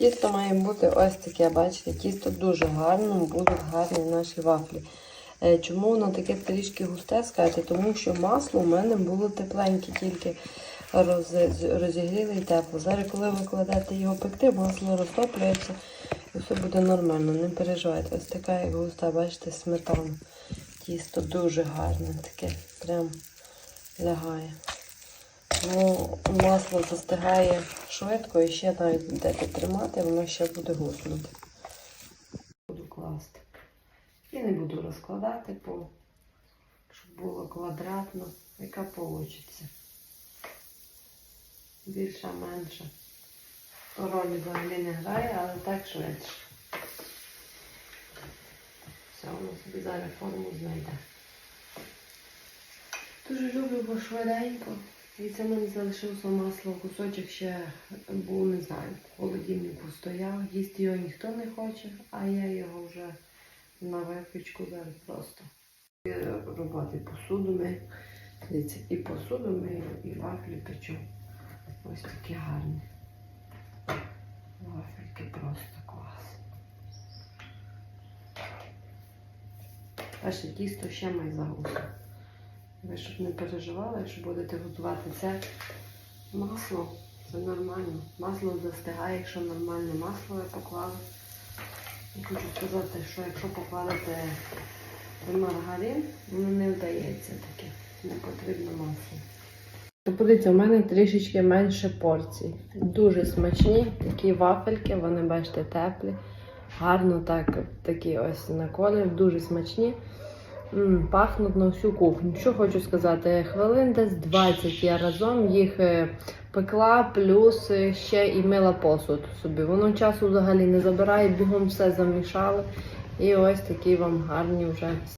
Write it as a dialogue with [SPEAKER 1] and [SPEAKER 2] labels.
[SPEAKER 1] Тісто має бути ось таке, бачите, тісто дуже гарно, будуть гарні наші вафлі. Е, Чому воно таке трішки густе, скажете? Тому що масло у мене було тепленьке, тільки роз- розігріле і тепло. Зараз, коли ви кладете його пекти, масло розтоплюється і все буде нормально. Не переживайте. Ось така, як густа, бачите, сметана. Тісто дуже гарне, таке прям лягає. Ну, масло застигає швидко і ще навіть будете тримати, воно ще буде гуснути. Буду класти. І не буду розкладати, по, щоб було квадратно, яка вийде. Більша, менша. Ролі взагалі не грає, але так швидше. Все, воно собі зараз форму знайде. Дуже люблю, бо швиденько. І це в мене залишився масло, кусочок ще був, не знаю, в холодильнику стояв. Їсти його ніхто не хоче, а я його вже на випічку зараз просто. І Роботи посуду ми. Дивіться, і посуду і вафлі печу. Ось такі гарні. Вафельки просто клас. Перше тісто ще має загусло. Ви щоб не переживали, якщо будете готувати це масло, це нормально. Масло застигає, якщо нормальне масло ви поклали. І хочу сказати, що якщо покладете маргарин, воно не вдається таке. Не потрібно масло. Подивіться, у мене трішечки менше порцій. Дуже смачні такі вафельки, вони бачите теплі. Гарно так, такі ось на колір, дуже смачні. Пахнуть на всю кухню. Що хочу сказати, хвилин десь 20 я разом їх е, пекла, плюс е, ще і мила посуд собі. Воно часу взагалі не забирає, бігом все замішали. І ось такі вам гарні вже